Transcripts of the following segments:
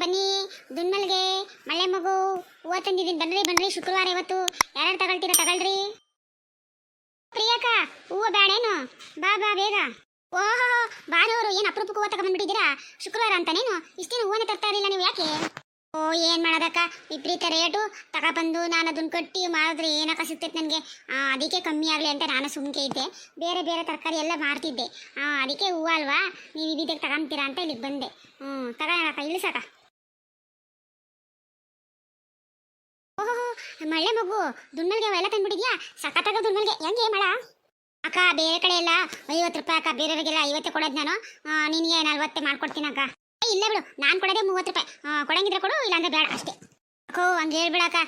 ಬನ್ನಿ. ದುನ್ಮಲ್ಗೆ, ಮಳೆ ಮಗು. ಹೂವ ತಂದಿದ್ದೀನಿ ಬನ್ರಿ ಬನ್ರಿ ಶುಕ್ರವಾರ ಇವತ್ತು. ಯಾರ್ಯಾರು ತಗೊಳ್ತೀರಾ, ತಗೊಳ್ರಿ. ಪ್ರಿಯಕ್ಕ ಹೂವು ಬೇಡೇನು ಬಾ ಬಾ, ಬೇಗ. ಓಹೋ ಬಾರವರು ಏನು ಅಪರೂಪಕ್ಕೆ ಹೂವು ತಗೊಂಡ್ಬಿಟ್ಟಿದ್ದೀರಾ ಶುಕ್ರವಾರ ಅಂತಾನೇನು? ಇಷ್ಟೇನು ಹೂವನ್ನ ತರ್ತಾ ಇರಲಿಲ್ಲ ನೀವು ಯಾಕೆ? ಓ, ಏನು ಮಾಡೋದಕ್ಕ? ವಿಪರೀತ ರೇಟು. ತಗೊಬಂದು ನಾನು ಅದನ್ನ ಕಟ್ಟಿ ಮಾಡಿದ್ರೆ ಏನಕ್ಕ ಸಿಗ್ತೈತೆ ನನಗೆ? ಅದಕ್ಕೆ ಕಮ್ಮಿ ಆಗಲಿ ಅಂತ ನಾನು ಸುಮ್ಕೆ ಇದ್ದೆ. ಬೇರೆ ಬೇರೆ ತರಕಾರಿ ಎಲ್ಲ ಮಾರ್ತಿದ್ದೆ. ಅದಕ್ಕೆ ಹೂವು ಅಲ್ವಾ? ನೀವು ಇದಕ್ಕೆ ತಗೊಂತೀರಾ ಅಂತ ಇಲ್ಲಿಗೆ ಬಂದೆ. ಹ್ಞೂ ತಗೋಣಕ್ಕ ಇಳಿಸಕ್ಕ? ಓಹೋ ಮಳೆ ಮಗು ದುಣ್ಣಲ್ಗೆ ಅವೆಲ್ಲ ತಂದ್ಬಿಟ್ಟಿದ್ಯಾ? ಸಖತ್ತಾಗ ದುಣ್ಣಲ್ಗೆ ಹೆಂಗೆ ಮಳ? ಅಕ್ಕ, ಬೇರೆ ಕಡೆ ಎಲ್ಲ ಐವತ್ತು ರೂಪಾಯಿ ಅಕ್ಕ, ಬೇರೆಯವರಿಗೆಲ್ಲ ಐವತ್ತೇ ಕೊಡೋದು ನಾನು. ನಿನಗೆ ನಲ್ವತ್ತೇ ಮಾಡ್ಕೊಡ್ತೀನಿ ಅಕ್ಕ ಇಲ್ಲ ಬಿಡು. ನಾನು ಕೊಡೋದೇ ಮೂವತ್ತು ರೂಪಾಯಿ. ಕೊಡಂಗಿದ್ರೆ ಕೊಡು, ಇಲ್ಲಾಂದ್ರೆ ಬೇಡ ಅಷ್ಟೇ. ಅಕ್ಕೋ ಹಂಗೆ ಹೇಳ್ಬಿಡಕ್ಕ.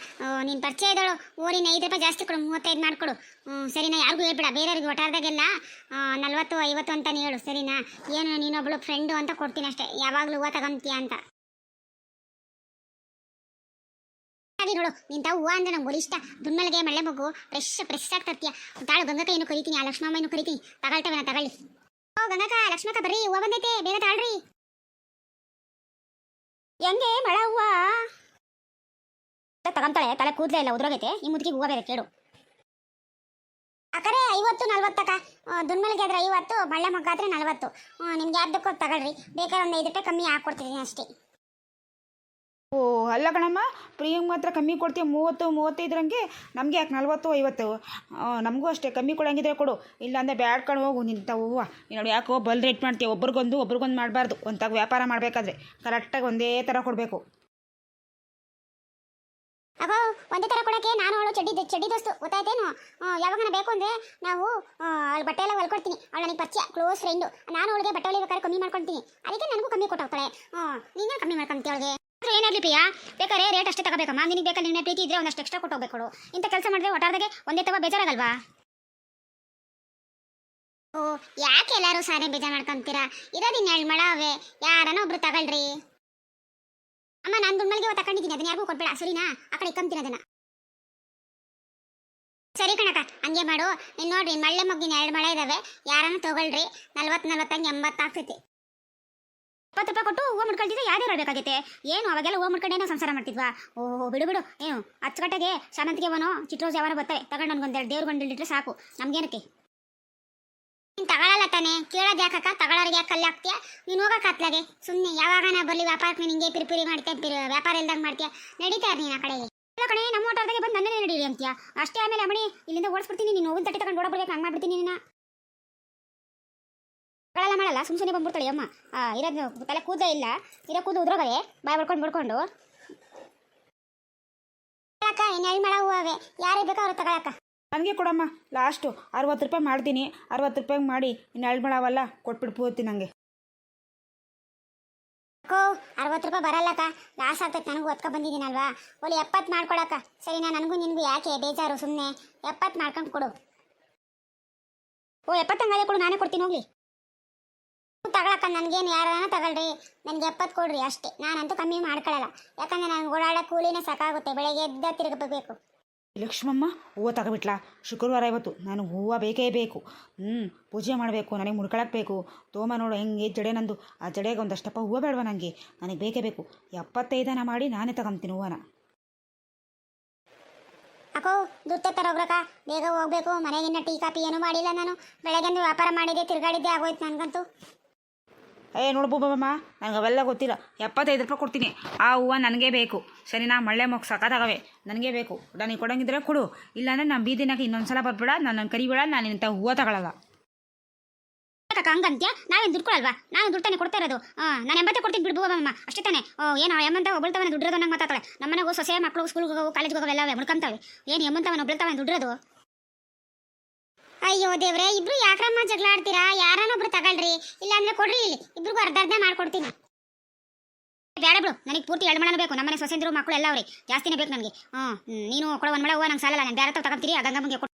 ನೀನು ಪರಿಚಯ ಇದ್ದಳು. ನೀನು ಐದು ರೂಪಾಯಿ ಜಾಸ್ತಿ ಕೊಡು, ಮೂವತ್ತೈದು ಮಾಡಿಕೊಡು. ಸರಿನಾ? ಯಾರಿಗೂ ಹೇಳ್ಬೇಡ. ಬೇರೆಯವ್ರಿಗೆ ಒಟ್ಟಾರ್ದಾಗೆಲ್ಲ ನಲ್ವತ್ತು, ಐವತ್ತು ಅಂತಾನೆ ಹೇಳು, ಸರಿನಾ? ಏನು, ನೀನೊಬ್ಳು ಫ್ರೆಂಡು ಅಂತ ಕೊಡ್ತೀನಿ ಅಷ್ಟೇ. ಯಾವಾಗಲೂ ಹೂವು ತಗೊಂತೀಯ ಅಂತ. ನೋಡು ನಿಂತ ಹೂವು ಅಂದ್ರೆ ನಂಗೆ ಇಷ್ಟ ದುನ್ಮಲ್ಗೆ ಮಳೆ ಮಗು. ಫ್ರೆಶ್ ಫ್ರೆಶ್ ಆಗಿ ತಾಳು ಗಂಗಕ್ಕ ಏನು ಕರಿತೀನಿ, ಆ ಲಕ್ಷ್ಮಮ್ಮನು ಕರಿತೀನಿ. ತಗೊಳ್ತೇವೆ ತಗೊಳ್ಳಿ. ಓ, ಗಂಗಕ್ಕ, ಲಕ್ಷ್ಮಕ್ಕ ಬರ್ರಿ, ಹೂವು ಬಂದೈತೆ. ಬೇಗ ತಾಳ್ರಿ ಹೆಂಗೆ ಮಳ ಹೂವ? ತಗೊಂತಾಳೆ, ತಲೆ ಕೂದಲೇ ಇಲ್ಲ, ಉದ್ರೋಗೈತೆ. ಈ ಮುದುಕಿಗೆ ಹೂವ ಬೇರೆ, ಕೇಳು. ಅಕರೆ ಐವತ್ತು ನಲ್ವತ್ತಕ್ಕ ದುನ್ಮಲ್ಗೆ ಆದ್ರೆ ಐವತ್ತು, ಬಳ್ಳೆ ಮಗ್ಗ ಆದ್ರೆ ನಲ್ವತ್ತು. ನಿಮ್ಗೆ ಯಾರ್ದಕ್ಕೂ ತಗೊಳ್ರಿ. ಬೇಕಾದ್ರೆ ಒಂದು ಐದು ರೂಪಾಯಿ ಕಮ್ಮಿ ಹಾಕ್ಕೊಡ್ತಿದ್ದೀನಿ ಅಷ್ಟೇ. ಓ, ಅಲ್ಲ ಕಣಮ್ಮ, ಪ್ರಿಯಂಗೆ ಮಾತ್ರ ಕಮ್ಮಿ ಕೊಡ್ತೀವಿ ಮೂವತ್ತು, ಮೂವತ್ತೈದರಂಗೆ? ನಮಗೆ ಯಾಕೆ ನಲ್ವತ್ತು, ಐವತ್ತು? ನಮಗೂ ಅಷ್ಟೇ, ಕಮ್ಮಿ ಕೊಡೋಂಗಿದ್ರೆ ಕೊಡು. ಇಲ್ಲಾಂದ್ರೆ ಬ್ಯಾಡ್ಕೊಂಡು ಹೋಗು ನಿಂತ ಹೂವು. ನೋಡಿ ಯಾಕೋ ಬಲ್ ರೇಟ್ ಮಾಡ್ತೀವಿ ಒಬ್ರಿಗೊಂದು ಒಬ್ರಿಗೊಂದು ಮಾಡಬಾರ್ದು. ಒಂತಾಗ ವ್ಯಾಪಾರ ಮಾಡಬೇಕಾದ್ರೆ, ಕರೆಕ್ಟಾಗಿ ಒಂದೇ ಥರ ಕೊಡಬೇಕು. ಅಗೋ, ಒಂದೇ ಥರ ಕೊಡೋಕ್ಕೆ ನಾನು ಅವಳು ಚಡ್ಡಿ ಚಡ್ಡಿ ದೋಸ್ತು, ಗೊತ್ತಾಯ್ತೇನು? ಯಾವಾಗ ಬೇಕು ಅಂದರೆ ನಾವು ಅವಳು ಬಟ್ಟೆ ಎಲ್ಲ ಹೊಲ್ಕೊಡ್ತೀನಿ. ಅವಳು ನನಗೆ ಪರಿಚಯ, ಕ್ಲೋಸ್ ಫ್ರೆಂಡು. ನಾನು ಅವಳಿಗೆ ಬಟ್ಟೆ ಹೊಲಿಬೇಕಾದ್ರೆ ಕಮ್ಮಿ ಮಾಡ್ಕೊಳ್ತೀನಿ. ಅದಕ್ಕೆ ನನಗೂ ಕಮ್ಮಿ ಕೊಟ್ಟೋಗ್ತಾಳೆ ನೀನೇ ಕಮ್ಮಿ ಮಾಡ್ಕೊಂತೀಯ ಅವಳಿಗೆ? ಏನಾಗ್ಲಿ ಪ್ರಿಯಾ? ಬೇಕಾದ್ರೆ ರೇಟ್ ಅಷ್ಟೇ ತಗೋಬೇಕಮ್ಮ. ನಿನಗೆ ಬೇಕಾದ್ರೆ ನಿನ್ನೆ ಪ್ರೀತಿ ಇದ್ರೆ ಒಂದಷ್ಟು ಎಕ್ಸ್ಟ್ರಾ ಕೊಟ್ಟು ಹೋಗ್ಬೇಕು ಇಂಥ ಕೆಲಸ ಮಾಡಿದ್ರೆ ಒಟ್ಟಾರ್ದಾಗೆ ಒಂದೇ ತಗೋ ಬೇಜಾರಾಗಲ್ವಾ? ಓ, ಯಾಕೆ ಎಲ್ಲರೂ ಸಾರಿ ಬೇಜಾರು ಮಾಡ್ಕೊಂತೀರಾ? ಇರೋದಿನ ಎರಡು ಮಳ ಅವೇ ಯಾರನ್ನ ಒಬ್ರು ತಗೊಳ್ರಿ. ಅಮ್ಮ, ನಾನು ದುಡ್ಮಲ್ಗೆ ತಗೊಂಡಿದ್ದೀನಿ ಅದನ್ನ ಯಾರಿಗೂ ಕೊಡ್ಬೇಡ. ಸರಿನಾ? ಆ ಕಡೆ ಇಕ್ಕಂತೀನಿ ಅದನ್ನ. ಸರಿ ಕಣಕ್ಕ, ಹಂಗೆ ಮಾಡು. ನೀನು ನೋಡ್ರಿ, ಮಳ್ಳೆ ಮಗ್ಗಿನ ಎರಡು ಮಳೆ ಇದಾವೆ. ಯಾರನ್ನ ತಗೊಳ್ರಿ? ನಲ್ವತ್ತು ನಲ್ವತ್ತಂಗೆ ಎಂಬತ್ತು ಆಗ್ತೈತಿ ಇಪ್ಪತ್ತು ರೂಪಾಯಿ ಕೊಟ್ಟು ಹೂವು ಮುಡ್ಕೊಳ್ತಿದ್ರೆ ಯಾರು ಇರಬೇಕಾಗೈತೆ ಏನು, ಅವಾಗೆಲ್ಲ ಹೂವು ಮುಡ್ಕೊಂಡೇನೋ ಸಂಸಾರ ಮಾಡ್ತಿದ್ವಾ? ಓಹೋ, ಬಿಡು ಬಿಡು. ಏನು, ಅಚ್ಚುಕಟ್ಟಾಗೆ ಶಾಮಂತಿಗೆ ಅವನು ಚಿಟ್ರೋಸ್ ಯಾವನ ಬರ್ತವೆ ತಗೊಂಡು ನನ್ಗೊಂದೆರಡು ಗಂಡು ಇಟ್ರೆ ಸಾಕು. ನಮ್ಗೇನಕ್ಕೆ? ನೀನು ತಗೊಳ್ಳಲ್ಲ ತಾನೆ. ಕೇಳೋದು ಯಾಕಕ್ಕ ತಗೊಳ್ಳೋರಿಗೆ ಯಾಕೆ ಕಲ್ಲು ಹಾಕ್ತೀಯ? ನೀನು ಹೋಗಕ್ಕ ಹತ್ಲಾಗೆ ಸುಮ್ಮನೆ ನಾ ಬರಲಿ ವ್ಯಾಪಾರಕ್ಕೆ ನೀನು ಹಿಂಗೆ ಪಿರಿಪಿರಿ ಮಾಡ್ತೀಯ ಪಿರಿ ವ್ಯಾಪಾರ ಇಲ್ದಂಗೆ ಮಾಡ್ತೀಯ? ನಡೀತಾ ನೀನು ಆ ಕಡೆಗೆ ಇಲ್ಲ ಕಣೆ, ನಮ್ಮ ಓಟರ್ದಾಗೆ ಬಂದು ನನ್ನೇ ನಡೀರಿ ಅಂತೀಯ. ಅಷ್ಟೇ ಆಮೇಲೆ ಅಮಣಿ ಇಲ್ಲಿಂದ ಓಡಿಸ್ಬಿಡ್ತೀನಿ. ನೀನು ಹೋಗಿನ ತಟ್ಟೆ ತಗೊಂಡು ಓಡಬಿಡ್ಬೇಕು ಹಂಗೆ ಮಾಡ್ಬಿಡ್ತೀನಿ ನಿನ್ನ. ತಗೊಳಲ್ಲ ಮಾಡಲ್ಲ. ಸುಮ್ ಸುಮ್ಮನೆ ಬಂದ್ಬಿಡ್ತಾಳೆ ಅಮ್ಮ. ಇರೋದು ತಲೆ ಕೂದಲೇ ಇಲ್ಲ. ಇರೋ ಕೂದಲು ಉದ್ರೋಗವೆ ಬಾಯ್ ಬಡ್ಕೊಂಡು ಬಿಡ್ಕೊಂಡು ಅಕ್ಕ ಯಾರೇ ಬೇಕೋ ಅವ್ರು ತಗೊಳಕ್ಕ ನನಗೆ ಕೊಡಮ್ಮ. ಲಾಸ್ಟು ಅರವತ್ತು ರೂಪಾಯಿ ಮಾಡ್ತೀನಿ. ಅರವತ್ತು ರೂಪಾಯಿಗೆ ಮಾಡಿ ಇನ್ನು ಎರಡು ಮಾಡವಲ್ಲ ಕೊಟ್ಬಿಟ್ಟು ಪೂರ್ತಿ ನನಗೆ ಅಕ್ಕೋ ಅರವತ್ತು ರೂಪಾಯಿ ಬರಲ್ಲಕ್ಕ ಲಾಸ್ ಆಗ್ತೈತೆ. ನನಗೂ ಒತ್ಕೊ ಬಂದಿದ್ದೀನಲ್ವಾ? ಒಳ್ಳೆ ಎಪ್ಪತ್ತು ಮಾಡ್ಕೊಡಕ್ಕ ಸರಿನಾ ನನಗೂ ನಿನಗೂ ಯಾಕೆ ಬೇಜಾರು ಸುಮ್ಮನೆ ಎಪ್ಪತ್ತು ಮಾಡ್ಕೊಂಡು ಕೊಡು. ಓ ಎಪ್ಪತ್ತಂಗಾದ್ರೆ ಕೊಡು. ನಾನೇ ಕೊಡ್ತೀನಿ ಹೋಗ್ಲಿ. ತಗೊಳಕ್ಕ ನನಗೇನು ಯಾರನ್ನ ತಗೊಳ್ರಿ. ನನಗೆ ಎಪ್ಪತ್ತು ಕೊಡ್ರಿ ಅಷ್ಟೇ. ನಾನಂತೂ ಕಮ್ಮಿ ಮಾಡ್ಕೊಳ್ಳಲ್ಲ ಯಾಕಂದ್ರೆ ನನಗೆ ಓಡಾಡೋ ಕೂಲಿನೇ ಸಾಕಾಗುತ್ತೆ. ಬೆಳಗ್ಗೆ ಎದ್ದ ತಿರುಗಬೇಕು. ಲಕ್ಷ್ಮಮ್ಮ ಹೂವು ತಗೊಬಿಟ್ಲಾ? ಶುಕ್ರವಾರ ಇವತ್ತು. ನಾನು ಹೂವು ಬೇಕೇ ಬೇಕು. ಹ್ಞೂ ಪೂಜೆ ಮಾಡಬೇಕು. ನನಗೆ ಮುಡ್ಕೊಳಕ್ಕೆ ಬೇಕು. ತೋಮ ನೋಡು ಹೆಂಗೆ ಜಡೆ ನಂದು. ಆ ಜಡೆಗೆ ಒಂದಷ್ಟಪ್ಪ ಹೂವು ಬೇಡವಾ ನನಗೆ ನನಗೆ ಬೇಕೇ ಬೇಕು. ಎಪ್ಪತ್ತೈದನ ಮಾಡಿ ನಾನೇ ತಗೊಂತೀನಿ ಹೂವನ. ಅಕೋ ದುಡ್ಡು ತರೋಗ್ರಕ್ಕ ಬೇಗ ಹೋಗ್ಬೇಕು. ಮನೆಗಿನ್ನ ಟೀ ಕಾಫಿ ಏನೂ ಮಾಡಿಲ್ಲ ನಾನು. ಬೆಳಗ್ಗೆ ವ್ಯಾಪಾರ ಮಾಡಿದ್ದೆ ತಿರುಗಾಡಿದ್ದೆ. ಆಗೋಯ್ತು ನನಗಂತೂ. ಏ, ನೋಡು ಬೂಬಮ್ಮ ನನಗೆ ಅವೆಲ್ಲ ಗೊತ್ತಿಲ್ಲ. ಎಪ್ಪತ್ತೈದು ರೂಪಾಯಿ ಕೊಡ್ತೀನಿ. ಆ ಹೂವು ನನಗೆ ಬೇಕು. ಸರಿ, ನಾ ಮಳ್ಳೆ ಮೊಗ್ ಸಖತ್ತಾಗವೆ ನನಗೆ ಬೇಕು. ನನಗೆ ಕೊಡಂಗಿದ್ರೆ ಕೊಡು. ಇಲ್ಲಾಂದ್ರೆ ನಾನು ಬೀದಿನಾಗ ಇನ್ನೊಂದು ಸಲ ಬರ್ಬೇಡ. ನನ್ನ ಕರಿಬೇಡ. ನಾನು ಇಂಥ ಹೂವು ತಗೊಳ್ಳಲ್ಲ ಯಾಕಕ್ಕ ಹಂಗಂತ್ಯ? ನಾವೇನು ದುಡ್ಡು ಕೊಡಲ್ವಾ ನಾನು ದುಡ್ಡು ತಾನೆ ಕೊಡ್ತಾ ಇರೋದು. ನಾನು ಎಂಬತ್ತೆ ಕೊಡ್ತೀನಿ ಬಿಡ್ಬೋ ಅಮ್ಮ ಅಷ್ಟೇ ತಾನೆ. ಏನು ಎಮ್ಮಂತ ಒಬ್ಬಳ್ತವನ ದುಡ್ಡಿರೋದು ನಂಗೆ ಮಾತಾಡ್ತಾಳೆ. ನಮ್ಮನೆಗೂ ಸೊಸೆ ಮಕ್ಕಳು ಸ್ಕೂಲ್ಗೆ ಹೋಗೋ ಕಾಲೇಜ್ಗೆ ಹೋಗೋ, ಎಲ್ಲವೇ ಮುಡ್ಕೊಂತಾವೆ ಏನು ಎಮ್ಮಂತವನ್ನ ಒಬ್ಬಳ್ತವನ ದುಡ್ಡಿರೋದು ಅಯ್ಯೋ ದೇವ್ರೆ, ಇಬ್ರು ಯಾಕ್ರಮ್ಮ ಜಗಳ ಆಡ್ತೀರಾ? ಯಾರನ್ನೊಬ್ರು ತಗೊಳ್ರಿ. ಇಲ್ಲಾಂದ್ರೆ ಕೊಡ್ರಿ ಇಲ್ಲಿ. ಇಬ್ರಿಗೂ ಅರ್ಧ ಅರ್ಧ ಮಾಡ್ಕೊಡ್ತೀನಿ. ಬೇಡ ಬಿಡು. ನನಗೆ ಪೂರ್ತಿ ಎರಡು ಮಳೆ ಬೇಕು. ನಮ್ಮನೆ ಸೊಸೆಂದ್ರು, ಮಕ್ಕಳು ಎಲ್ಲ ಅವ್ರಿ. ಜಾಸ್ತಿನೇ ಬೇಕು ನನಗೆ ಹ್ಞೂ. ನೀನು ಕೊಡೋ ಒಂದು ಮಳೆ ಹೂವು ನಂಗೆ ಸಾಲಲ್ಲ. ನಾನು ಬೇರೆ ತಗೋ ತಗೊಂತೀರಿ ಆ ಕೊಟ್ಟು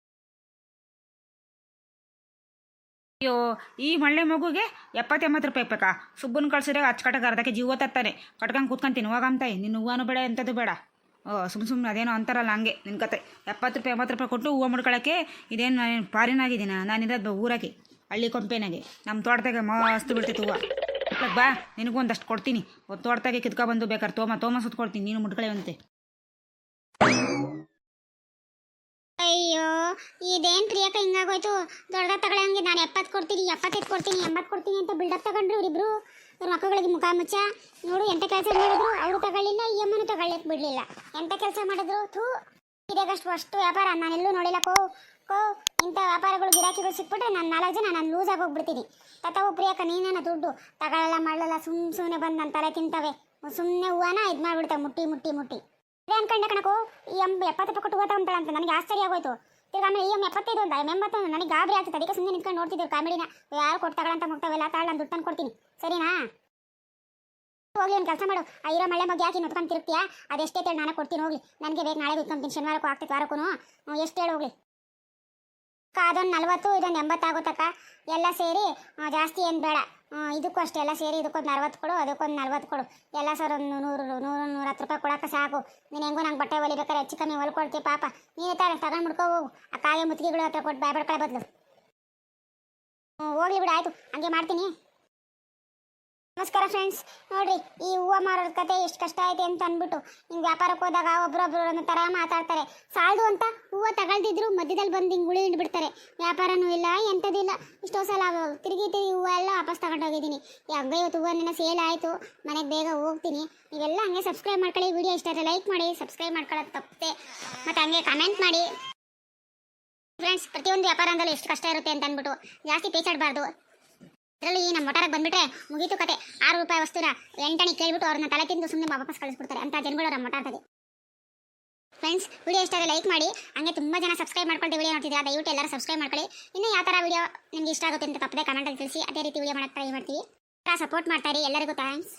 ಅಯ್ಯೋ, ಈ ಮಳ್ಳೆ ಮಗುಗೆ ಎಪ್ಪತ್ತೆಂಬತ್ತು ರೂಪಾಯಿ ಬೇಕಾ? ಸುಬ್ಬನ ಕಳ್ಸಿದ್ರೆ ಅಚ್ಚಕಟ್ಟಾಗ ಅರ್ಧಕ್ಕೆ ಜೀವ ತತ್ತಾನೆ ಕಟ್ಕೊಂಡು ಕೂತ್ಕೊಂತೀನಿ ಹೋಗಂತಾಯಿ ನಿನ್ನ ಹೂವನು ಬೇಡ, ಎಂಥದ್ದು ಬೇಡ. ಸುಮ್ಮ ಸುಮ್ಮನೆ ಅದೇನೋ ಅಂತಾರಲ್ಲ ಹಂಗೆ ನಿನ್ನ ಕತೆ. ಎಪ್ಪತ್ತು ರೂಪಾಯಿ, ಎಂಬತ್ತು ರೂಪಾಯಿ ಕೊಟ್ಟು ಹೂವು ಮುಡ್ಕೊಳ್ಳೋಕ್ಕೆ ಇದೇನು ನಾನು ಪಾರಿನಾಗಿದ್ದೀನ ನಾನಿರೋದು ಊರಾಗೆ, ಹಳ್ಳಿ ಕೊಂಪೆನಾಗೆ. ನಮ್ಮ ತೋಟದಾಗೆ ಮಸ್ತ್ ಬಿಡ್ತೈತೆ ಹೂವು. ಬಾ, ನಿನಗೂ ಒಂದಷ್ಟು ಕೊಡ್ತೀನಿ. ತೋಟದಾಗೆ ಕಿತ್ಕೊ ಬಂದು ಬೇಕಾದ್ರೆ ತೋಮ ತೋಮ ಸುತ್ಕೊಡ್ತೀನಿ ನೀನು ಮುಡ್ಕೊಳ್ಳೆವಂತೆ ಅಯ್ಯೋ, ಇದೇನು ಪ್ರಿಯಕ ಹಿಂಗಾಗೋಯ್ತು? ದೊಡ್ಡದ ತಗೊಳ್ಳಂಗೆ ನಾನು ಎಪ್ಪತ್ತು ಕೊಡ್ತೀನಿ, ಎಪ್ಪತ್ತೈದು ಕೊಡ್ತೀನಿ, ಎಂಬತ್ತು ಕೊಡ್ತೀನಿ ಅಂತ ಬಿಲ್ಡಪ್ ತಗೊಂಡ್ರು ಇವರಿಬ್ರು. ಇವ್ರ ಮಕ್ಕಳಿಗೆ ಮುಖ ಮುಚ್ಚ. ನೋಡು, ಎಂತ ಕೆಲಸ ಮಾಡಿದ್ರು ಅವರು ತಗೊಳ್ಳಿಲ್ಲ, ಈ ಅಮ್ಮನೂ ತಗೊಳ್ಳಿಕ್ಕೆ ಬಿಡ್ಲಿಲ್ಲ. ಎಂತ ಕೆಲಸ ಮಾಡಿದ್ರು? ಥೂ, ಇದಾಗಷ್ಟು ಅಷ್ಟು ವ್ಯಾಪಾರ. ನಾನೆಲ್ಲೂ ನೋಡಿಲ್ಲ. ಕೋ ಕೋ, ಇಂಥ ವ್ಯಾಪಾರಗಳು ಗಿರಾಕಿಗಳು ಸಿಕ್ಬಿಟ್ರೆ ನಾನು ನಾಲ್ಕು ಜನ, ನಾನು ಲೂಸ್ ಆಗಿ ಹೋಗ್ಬಿಡ್ತೀನಿ. ತತವು ಪ್ರಿಯಕ್ಕ ನೀನೇನ ದುಡ್ಡು? ತಗೊಳ್ಳಲ್ಲ ಮಾಡಲ್ಲ ಸುಮ್ ಸುಮ್ಮನೆ ಬಂದು ನನ್ನ ತಲೆ ತಿಂತವೆ. ಸುಮ್ಮನೆ ಹೂವನ ಇದು ಮಾಡಿಬಿಡ್ತಾವೆ ಮುಟ್ಟಿ ಮುಟ್ಟಿ ಮುಟ್ಟಿ. ಅದೇ ಅನ್ಕೊಂಡೆ ಕಣಕು, ಈ ಎಂ ಎಪ್ಪತ್ತು ರೂಪಾಯಿ ಕೊಟ್ಟು ಅಂತ, ನನಗೆ ಆಶ್ಚರ್ಯ ಆಗೋಯ್ತು. ತಿರ್ಗಿ ಆಮೇಲೆ ಈ ಎಪ್ಪತ್ತೈದು ಒಂದು ಎಂಬತ್ತೊಂದು ಎಂಬತ್ತು ನನಗೆ ಗಾಬರಿ ಆಗ್ತದೆ ಅದಕ್ಕೆ ಸುಮ್ಮನೆ ನಿಂತ್ಕೊಂಡು ನೋಡ್ತಿದ್ರು ಕಾಮಿಡಿನ ಯಾರು ಕೊಟ್ಟು ತಗೊಳ್ಳಂತ ಹೋಗ್ತಾವೆಲ್ಲ ತಾಳ, ನಾನು ದುಡ್ಡು ಕೊಡ್ತೀನಿ. ಸರಿನಾ? ಹೋಗ್ಲಿ, ಒಂದು ಕೆಲಸ ಮಾಡು. ಆ, ಇರೋ ಮಳೆ ಮಗ್ಗೆ ಯಾಕೆ ನೋಡ್ಕೊಂಡು ತಿರುಗ್ತೀಯಾ? ಅದೆಷ್ಟೇ ಹೇಳಿ ನಾನು ಕೊಡ್ತೀನಿ, ಹೋಗ್ಲಿ. ನನಗೆ ಬೇಕು, ನಾಳೆ ಬಿಟ್ಕೊಂತೀನಿ ಶನಿವಾರಕ್ಕೂ ಆಗ್ತೈತೆ ವಾರಕ್ಕೂ ಎಷ್ಟು ಹೇಳಿ ಹೋಗ್ಲಿ. ಅದೊಂದು ನಲವತ್ತು, ಇದೊಂದು ಎಂಬತ್ತಾಗುತ್ತಕ್ಕ ಎಲ್ಲ ಸೇರಿ ಜಾಸ್ತಿ ಏನು ಬೇಡ. ಇದಕ್ಕೂ ಅಷ್ಟೇ, ಎಲ್ಲ ಸೇರಿ ಇದಕ್ಕೊಂದು ಅರವತ್ತು ಕೊಡು, ಅದಕ್ಕೊಂದು ನಲ್ವತ್ತು ಕೊಡು. ಎಲ್ಲ ಸರ್ ಒಂದು ನೂರು ನೂರು ನೂರ ಹತ್ತು ರೂಪಾಯಿ ಕೊಡೋಕೆ ಸಾಕು. ನೀನು ಹೆಂಗೂ ನಂಗೆ ಬಟ್ಟೆ ಹೊಲಿಬೇಕಾರೆ ಹೆಚ್ಚು ಕಮ್ಮಿ ಹೊಲ್ಕೊಡ್ತೀವಿ ಪಾಪ. ನೀನೇ ತಾನೆ ತಗೊಂಡು ಮುಡ್ಕೋ ಹೋಗು. ಆ ಕಾಗೆ ಮುತ್ತಿಗೆಗಳು ಹತ್ರ ಕೊಟ್ಟು ಬಾಯ್ ಬಡ್ಕೊಳ್ಳೋ ಬದಲು ಹೋಗ್ಲಿ ಬಿಡು, ಆಯಿತು. ಹಂಗೆ ಮಾಡ್ತೀನಿ. ನಮಸ್ಕಾರ ಫ್ರೆಂಡ್ಸ್ ನೋಡ್ರಿ, ಈ ಹೂವು ಮಾರೋದ್ ಕತೆ ಎಷ್ಟು ಕಷ್ಟ ಐತೆ ಅಂತ ಅಂದ್ಬಿಟ್ಟು ಹಿಂಗೆ ವ್ಯಾಪಾರಕ್ಕೆ ಹೋದಾಗ ಒಬ್ರೊಬ್ರು ಒಂದು ಥರ ಮಾತಾಡ್ತಾರೆ. ಸಾಲದು ಅಂತ ಹೂವು ತಗೊಳ್ದಿದ್ರು ಮಧ್ಯದಲ್ಲಿ ಬಂದು ಹಿಂಗೆ ಉಳಿ ಹಿಡ್ಬಿಡ್ತಾರೆ. ವ್ಯಾಪಾರನೂ ಇಲ್ಲ ಎಂಥದಿಲ್ಲ ಇಷ್ಟೋ ಸಲ ತಿರುಗಿ ತಿರುಗಿ ಹೂವು ಎಲ್ಲ ವಾಪಸ್ ತಗೊಂಡೋಗಿದ್ದೀನಿ ಹಂಗೆ ಇವತ್ತು ಹೂವನ್ನ ಸೇಲ್ ಆಯಿತು, ಮನೆಗೆ ಬೇಗ ಹೋಗ್ತೀನಿ. ನೀವೆಲ್ಲ ಹಂಗೆ ಸಬ್ಸ್ಕ್ರೈಬ್ ಮಾಡ್ಕೊಳ್ಳಿ ವಿಡಿಯೋ ಇಷ್ಟ ಆದರೆ ಲೈಕ್ ಮಾಡಿ ಸಬ್ಸ್ಕ್ರೈಬ್ ಮಾಡ್ಕೊಳ್ಳೋದು ತಪ್ಪದೆ ಮತ್ತು ಹಂಗೆ ಕಮೆಂಟ್ ಮಾಡಿ. ಫ್ರೆಂಡ್ಸ್ ಪ್ರತಿಯೊಂದು ವ್ಯಾಪಾರ ಎಷ್ಟು ಕಷ್ಟ ಇರುತ್ತೆ ಅಂತ ಅಂದ್ಬಿಟ್ಟು ಜಾಸ್ತಿ ಪೇಚಾಡಬಾರ್ದು. ಇದರಲ್ಲಿ ನಮ್ಮ ಮೊಟಾರಕ್ಕೆ ಬಂದ್ಬಿಟ್ರೆ ಮುಗೀತು ಕತೆ. ಆರು ರೂಪಾಯಿ ವಸ್ತುನ ಎಂಟಣಿ ಕೇಳ್ಬಿಟ್ಟು ಅವ್ರನ್ನ ತಲೆ ತಿಂದು ಸುಮ್ಮನೆ ವಾಪಸ್ ಕಳಿಸ್ಬಿಡ್ತಾರೆ ಅಂತ ಜನಗಳು ನಮ್ಮ ಮೊಟಾರ್ದಾಗೆ ಫ್ರೆಂಡ್ಸ್ ವಿಡಿಯೋ ಇಷ್ಟ ಆದರೆ ಲೈಕ್ ಮಾಡಿ, ಹಂಗೆ ತುಂಬ ಜನ ಸಬ್ಸ್ಕ್ರೈಬ್ ಮಾಡ್ಕೊಂಡು ವಿಡಿಯೋ ನೋಡ್ತಿದ್ದೀರಾ, ದಯವಿಟ್ಟು ಎಲ್ಲರೂ ಸಬ್ಸ್ಕ್ರೈಬ್ ಮಾಡ್ಕೊಳ್ಳಿ. ಇನ್ನು ಯಾವ ಥರ ವಿಡಿಯೋ ನಿಮ್ಗೆ ಇಷ್ಟ ಆಗುತ್ತೆ ಅಂತ ತಪ್ಪದೆ ಕಮೆಂಟಲ್ಲಿ ತಿಳಿಸಿ, ಅದೇ ರೀತಿ ವಿಡಿಯೋ ಮಾಡೋಕ್ಕೆ ಟ್ರೈ ಮಾಡ್ತೀವಿ. ಸಪೋರ್ಟ್ ಮಾಡ್ತಾರೆ ಎಲ್ಲರಿಗೂ ಥ್ಯಾಂಕ್ಸ್